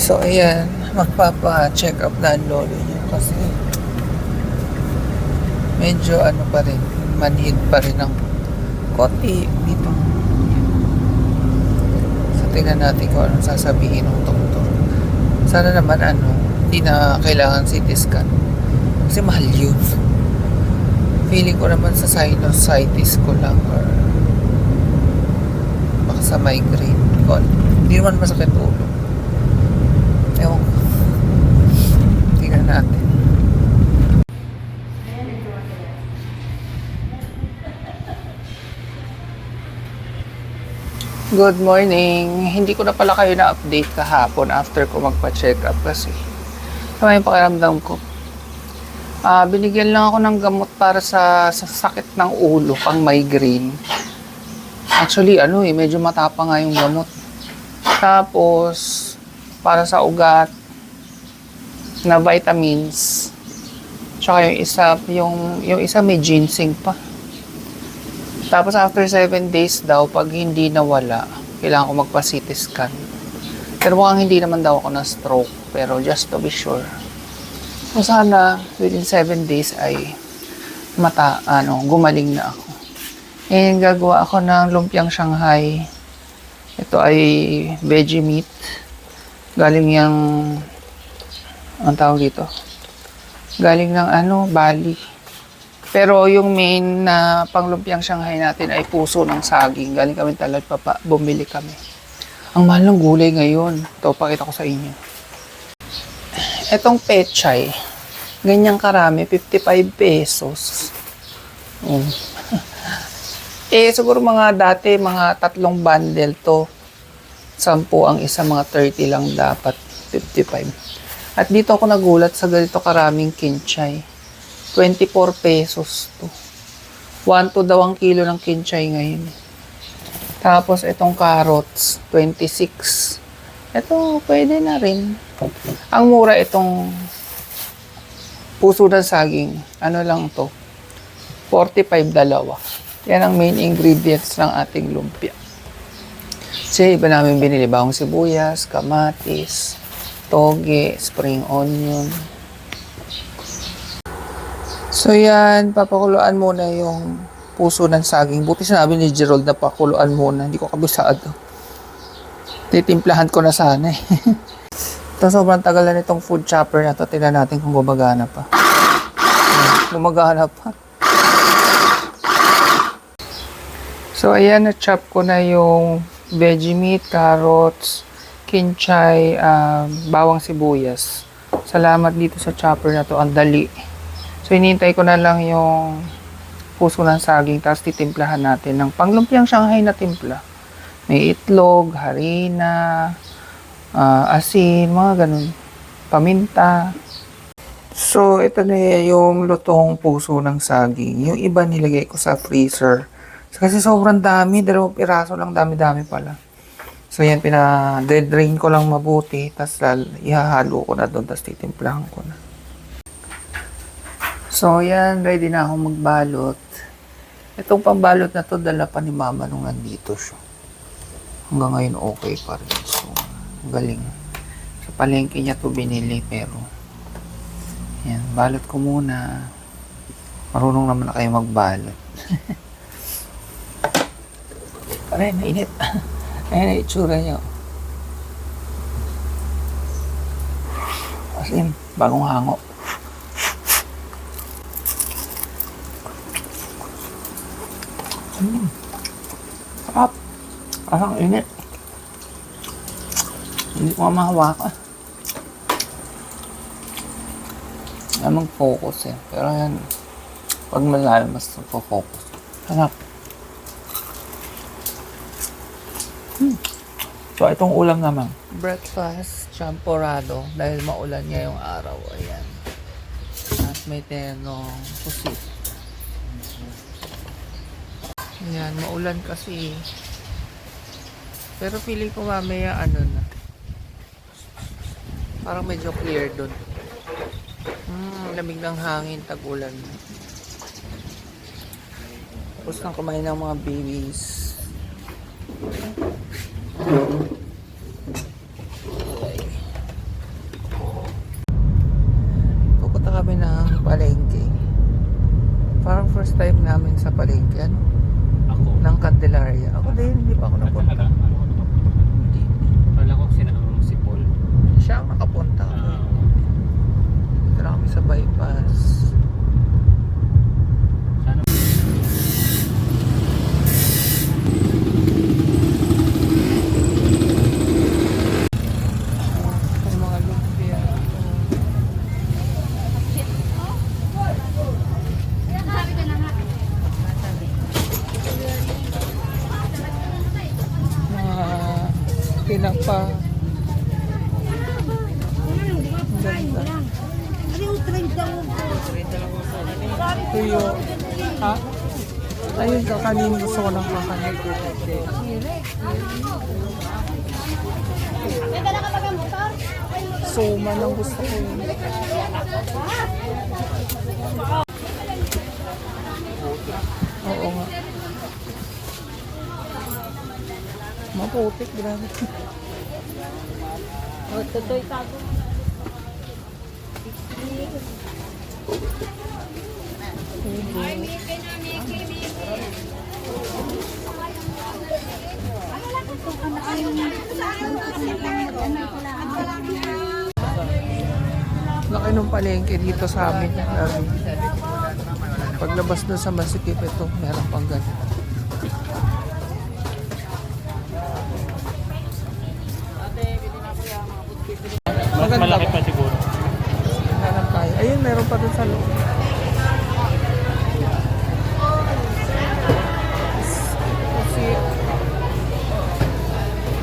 So, ayan, magpapa-check up na ang lolo niya kasi medyo ano pa rin, manhid pa rin ang konti dito. So, tingnan natin kung anong sasabihin ng doktor. Sana naman ano, hindi na kailangan CT scan. Kasi mahal yun. Feeling ko naman sa sinusitis ko lang or baka sa migraine. Hindi naman masakit ulo. Ewan ko. Tingnan natin. Good morning. Hindi ko na pala kayo na-update kahapon after ko magpa-check up kasi yung pakiramdam ko. Ah, binigyan lang ako ng gamot para sa, sa sakit ng ulo, pang migraine. Actually, ano eh, medyo matapang nga yung gamot. Tapos, para sa ugat, na vitamins. Tsaka yung isa, yung, yung isa may ginseng pa. Tapos after 7 days daw, pag hindi nawala, kailangan ko magpa-CT scan. Pero mukhang hindi naman daw ako na stroke. Pero just to be sure. So sana within 7 days ay mata, ano, gumaling na ako. And gagawa ako ng lumpiang Shanghai. Ito ay veggie meat. Galing yung, ang tawag dito? Galing ng ano, Bali. Pero yung main na panglumpiang Shanghai natin ay puso ng saging. Galing kami talagpapa, bumili kami. Ang mahal ng gulay ngayon. Ito, pakita ko sa inyo. Etong pechay, ganyang karami, 55 pesos. Mm. eh, siguro mga dati, mga tatlong bundle to. Sampu ang isa, mga 30 lang dapat, 55. At dito ako nagulat sa ganito karaming kinchay. 24 pesos to. 1 to daw ang kilo ng kinchay ngayon. Tapos itong carrots, 26. Ito, pwede na rin. Ang mura itong puso ng saging. Ano lang to? 45 dalawa. Yan ang main ingredients ng ating lumpia. Kasi iba namin binili. Bawang sibuyas, kamatis, toge, spring onion. So yan, papakuluan muna yung puso ng saging. Buti sinabi ni Gerald na pakuluan muna. Hindi ko kabisado. Titimplahan ko na sana eh. Ito sobrang tagal na nitong food chopper na to. Tingnan natin kung gumagana pa. Gumagana pa. So ayan, na-chop ko na yung veggie meat, carrots, kinchay, um, bawang sibuyas. Salamat dito sa chopper na to. Ang dali. So, hinihintay ko na lang yung puso ng saging, tapos titimplahan natin ng panglumpiang Shanghai na timpla. May itlog, harina, ah, asin, mga ganun. Paminta. So, ito na yung lutong puso ng saging. Yung iba nilagay ko sa freezer. Kasi sobrang dami, dalawang piraso lang, dami-dami pala. So, yan, pina-drain ko lang mabuti, tapos ihahalo ko na doon, tapos titimplahan ko na. So, yan, ready na akong magbalot. Itong pambalot na to, dala pa ni mama nung nandito siya. Hanggang ngayon, okay pa rin. So, galing. Sa palengke niya to binili, pero yan, balot ko muna. Marunong naman na kayo magbalot. Aray, mainit. Ayan na itsura niya. As in, bagong hango. Mm. Sarap. Parang init. Hindi ko mahawakan. Namang focus eh. Pero yan, pag malalim, mas focus. Sarap. So, itong ulam naman. Breakfast, champorado. Dahil maulan ngayong araw. Ayan. At may tenong pusit. Ayan, maulan kasi. Pero feeling ko mamaya ano na. Parang medyo clear dun. Hmm, lamig ng hangin, tag-ulan. Tapos nang kumain ng mga babies. Ay. Kakanin gusto ko ng kakanin. Suma lang gusto ko yun. Oo nga. Maputik, grabe. Oh, tutoy tago. Laki ng palengke dito sa amin. Grabe. Paglabas doon sa masikip ito, meron pang ganito. Mas malaki pa siguro. Hanap tayo. Ayun, meron pa doon sa loob.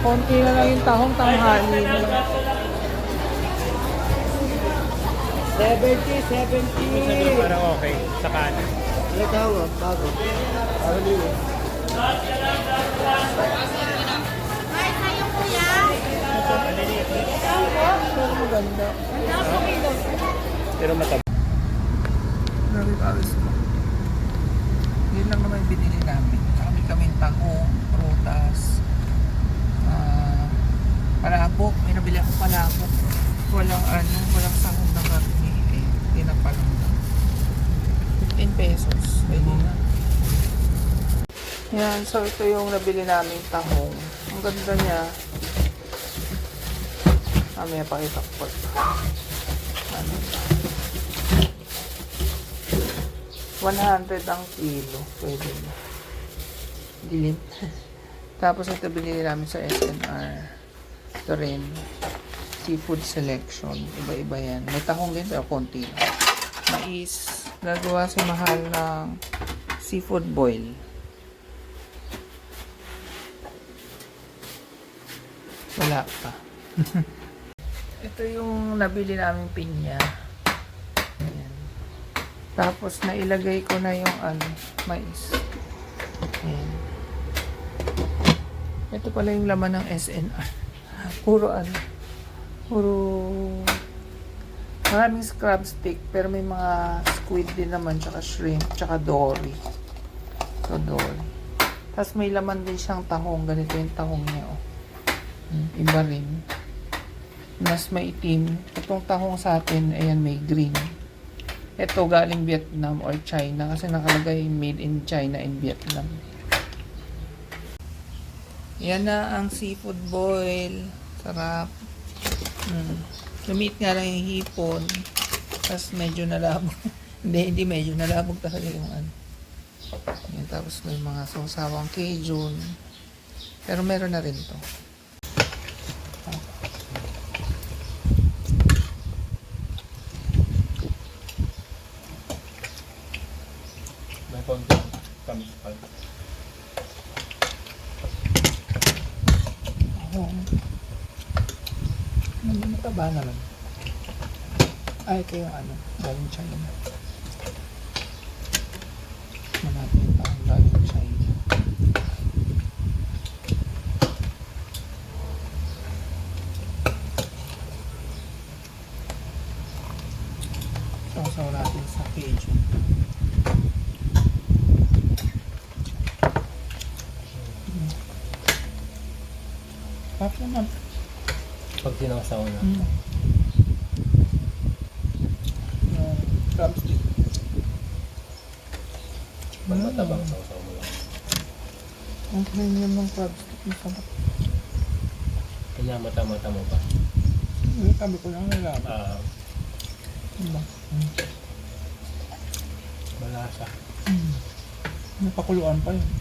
Konti na lang yung tahong tanghali. 70, 70. Parang okay. Sa kanan. Pero maganda. Pero mataba. Grabe pawis ko. Yun lang naman binili namin. Kami kaming tahong, prutas, palabok. May nabili ako palabok. Walang ano, walang sahog na karne. Eh, tinapalang lang. 15 pesos. Pwede na. Yan, so ito yung nabili namin tahong. Ang ganda niya. Mamaya pakita ko. Ano ba? 100 ang kilo. Pwede na. Dilim. Tapos ito binili namin sa SNR. Ito rin. Seafood selection. Iba-iba yan. May tahong din pero konti. Mais. Nagawa si Mahal ng seafood boil. Wala pa. ito yung nabili namin pinya. Ayan. Tapos nailagay ko na yung ano, mais. Ayan. Ito pala yung laman ng SNR. Puro ano, puro maraming crab stick pero may mga squid din naman tsaka shrimp tsaka dory. So dory. Tapos may laman din siyang tahong. Ganito yung tahong niya oh. Hmm, Iba rin. Mas maitim. Itong tahong sa atin, ayan may green. Ito galing Vietnam or China kasi nakalagay made in China and Vietnam. Yan na ang seafood boil. Sarap. Mm. Lumit nga lang yung hipon. Tapos medyo nalabog. hindi, hindi medyo nalabog talaga yung ano. Yan, tapos may mga sawsawang Cajun. Pero meron na rin to. May konti. Tamis pa. Oo. Mataba naman. Ay, ito yung ano, galing China. Manapin pa ang galing China. Sausaw natin sa Cajun. Mm. Sarap naman. Pag sinasaw na. Mm. Yung crab stick. Pag matabang sausaw mo lang. Ang premium ng crab stick. Ang sarap. Kanya mata-mata mo pa. Yung sabi ko lang nalaman. Ah, Diba? malasa. Mm. Napakuluan pa yun.